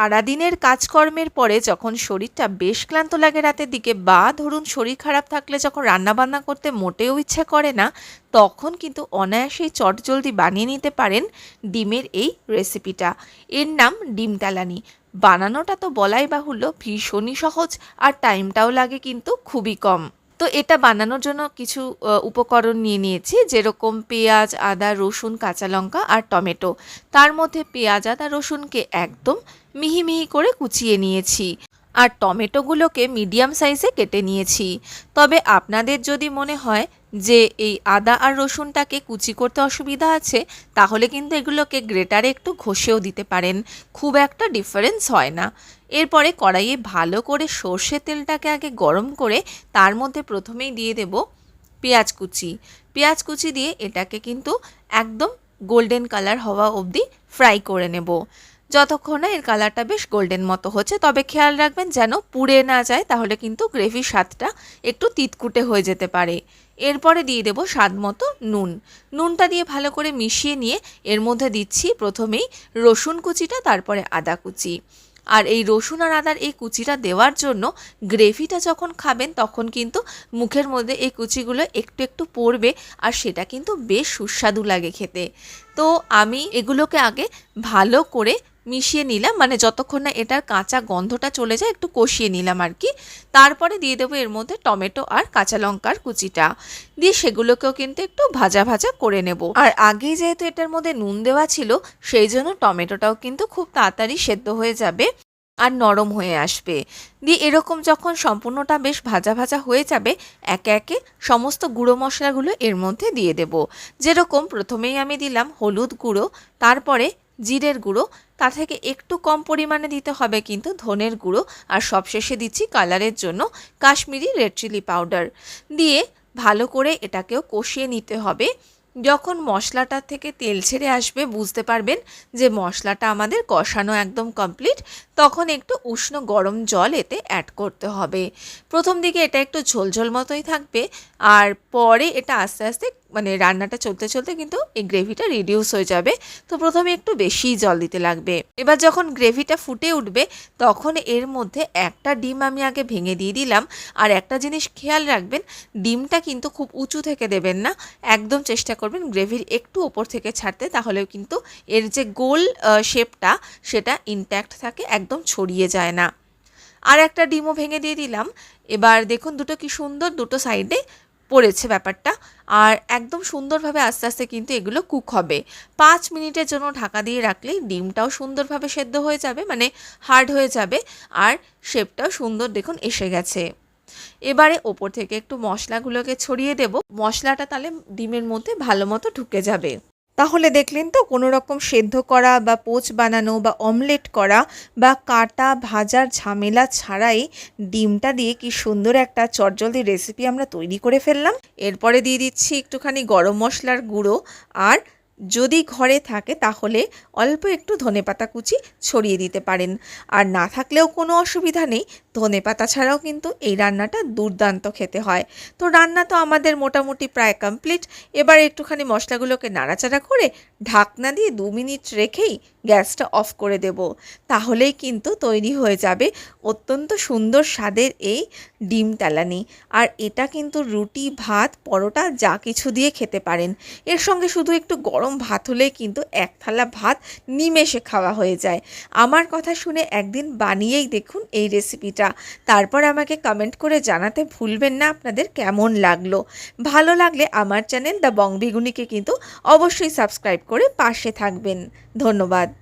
সারাদিনের কাজকর্মের পরে যখন শরীরটা বেশ ক্লান্ত লাগে রাতের দিকে, বা ধরুন শরীর খারাপ থাকলে যখন রান্নাবান্না করতে মোটেও ইচ্ছা করে না, তখন কিন্তু অনায়াসেই চটজলদি বানিয়ে নিতে পারেন ডিমের এই রেসিপিটা। এর নাম ডিম তালানি বানানোটা তো বলাই বাহুল্য, ভীষণই সহজ, আর টাইমটাও লাগে কিন্তু খুবই কম। তো এটা বানানোর জন্য কিছু উপকরণ নিয়ে নিয়েছি, যেরকম পেঁয়াজ, আদা, রসুন, কাঁচা লঙ্কা আর টমেটো। তার মধ্যে পেঁয়াজ, আদা, রসুনকে একদম মিহি মিহি করে কুচিয়ে নিয়েছি আর টমেটোগুলোকে মিডিয়াম সাইজে কেটে নিয়েছি। তবে আপনাদের যদি মনে হয় যে এই আদা আর রসুনটাকে কুচি করতে অসুবিধা আছে, তাহলে কিন্তু এগুলোকে গ্রেটারে একটু ঘষেও দিতে পারেন। খুব একটা ডিফারেন্স হয় না। এরপরে কড়াইয়ে ভালো করে সর্ষে তেলটাকে আগে গরম করে তার মধ্যে প্রথমেই দিয়ে দেব পেঁয়াজ কুচি। পেঁয়াজ কুচি দিয়ে এটাকে কিন্তু একদম গোল্ডেন কালার হওয়া অবধি ফ্রাই করে নেব। যতক্ষণ না এর কালারটা বেশ গোল্ডেন মতো হচ্ছে, তবে খেয়াল রাখবেন যেন পুড়ে না যায়, তাহলে কিন্তু গ্রেভির স্বাদটা একটু তিতকুটে হয়ে যেতে পারে। এরপরে দিয়ে দেবো স্বাদ মতো নুন। নুনটা দিয়ে ভালো করে মিশিয়ে নিয়ে এর মধ্যে দিচ্ছি প্রথমেই রসুন কুচিটা, তারপরে আদা কুচি। আর এই রসুন আর আদার এই কুচিটা দেওয়ার জন্য গ্রেভিটা যখন খাবেন, তখন কিন্তু মুখের মধ্যে এই কুচিগুলো একটু একটু পড়বে আর সেটা কিন্তু বেশ সুস্বাদু লাগে খেতে। তো আমি এগুলোকে আগে ভালো করে মিশিয়ে নিলাম মানে যতক্ষণ না এটার কাঁচা গন্ধটা চলে যায় একটু কষিয়ে নিলাম আর কি। তারপরে দিয়ে দেবো এর মধ্যে টমেটো আর কাঁচা লঙ্কার কুচিটা। দিয়ে সেগুলোকেও কিন্তু একটু ভাজা ভাজা করে নেব। আর আগেই যেহেতু এটার মধ্যে নুন দেওয়া ছিল, সেই জন্য টমেটোটাও কিন্তু খুব তাড়াতাড়ি সেদ্ধ হয়ে যাবে আর নরম হয়ে আসবে। দিয়ে এরকম যখন সম্পূর্ণটা বেশ ভাজা ভাজা হয়ে যাবে, একে একে সমস্ত গুঁড়ো মশলাগুলো এর মধ্যে দিয়ে দেব। যেরকম প্রথমেই আমি দিলাম হলুদ গুঁড়ো, তারপরে জিরের গুঁড়ো, তা থেকে একটু কম পরিমাণে দিতে হবে কিন্তু ধনের গুঁড়ো আর সবশেষে দিচ্ছি কালারের জন্য কাশ্মীরি রেড চিলি পাউডার। দিয়ে ভালো করে এটাকেও কষিয়ে নিতে হবে। যখন মশলাটা থেকে তেল ছেড়ে আসবে, বুঝতে পারবেন যে মশলাটা আমাদের কষানো একদম কমপ্লিট তখন একটু উষ্ণ গরম জল এতে অ্যাড করতে হবে। প্রথম দিকে এটা একটু ঝোলঝোল মতোই থাকবে, আর পরে এটা আস্তে আস্তে মানে রান্নাটা চলতে চলতে কিন্তু এই গ্রেভিটা রিডিউস হয়ে যাবে। তো প্রথমে একটু বেশিই জল দিতে লাগবে। এবার যখন গ্রেভিটা ফুটে উঠবে, তখন এর মধ্যে একটা ডিম আমি আগে ভেঙে দিয়ে দিলাম। আর একটা জিনিস খেয়াল রাখবেন, ডিমটা কিন্তু খুব উঁচু থেকে দেবেন না। একদম চেষ্টা করবেন গ্রেভির একটু ওপর থেকে ছাড়তে, তাহলেও কিন্তু এর যে গোল শেপটা সেটা ইনট্যাক্ট থাকে, একদম ছড়িয়ে যায় না। আর একটা ডিমও ভেঙে দিয়ে দিলাম। এবার দেখুন দুটো কি সুন্দর দুটো সাইডে পড়েছে ব্যাপারটা। আর একদম সুন্দরভাবে আস্তে আস্তে কিন্তু এগুলো কুক হবে। পাঁচ মিনিটের জন্য ঢাকা দিয়ে রাখলেই ডিমটাও সুন্দরভাবে সেদ্ধ হয়ে যাবে মানে হার্ড হয়ে যাবে। আর শেপটাও সুন্দর দেখুন এসে গেছে। এবারে ওপর থেকে একটু মশলাগুলোকে ছড়িয়ে দেব। মশলাটা তাহলে ডিমের মধ্যে ভালো মতো ঢুকে যাবে। তাহলে দেখলেন তো কোনো রকম সেদ্ধ করা বা পোচ বানানো বা অমলেট করা বা কাটা ভাজার ঝামেলা ছাড়াই ডিমটা দিয়ে কি সুন্দর একটা চটজলদি রেসিপি আমরা তৈরি করে ফেললাম। এরপরে দিয়ে দিচ্ছি একটুখানি গরম মশলার গুঁড়ো আর যদি ঘরে থাকে তাহলে অল্প একটু ধনেপাতা কুচি ছড়িয়ে দিতে পারেন। আর না থাকলেও কোনো অসুবিধা নেই, ধনেপাতা ছাড়াও কিন্তু এই রান্নাটা দুর্দান্ত খেতে হয়। তো রান্না তো আমাদের মোটামুটি প্রায় কমপ্লিট এবার একটুখানি মশলাগুলোকে নাড়াচাড়া করে ঢাকনা দিয়ে দু মিনিট রেখেই গ্যাসটা অফ করে দেব। তাহলেই কিন্তু তৈরি হয়ে যাবে অত্যন্ত সুন্দর স্বাদের এই ডিম তালানি। আর এটা কিন্তু রুটি, ভাত, পরোটা যা কিছু দিয়ে খেতে পারেন। এর সঙ্গে শুধু একটু গরম ভাত হলেই কিন্তু এক থালা ভাত নিমেষে খাওয়া হয়ে যায়। আমার কথা শুনে একদিন বানিয়েই দেখুন এই রেসিপিটা তারপর আমাকে কমেন্ট করে জানাতে ভুলবেন না আপনাদের কেমন লাগল। ভালো লাগলে আমার চ্যানেল দ্য বংবিগুনিকে কিন্তু অবশ্যই সাবস্ক্রাইব করে পাশে থাকবেন। ধন্যবাদ।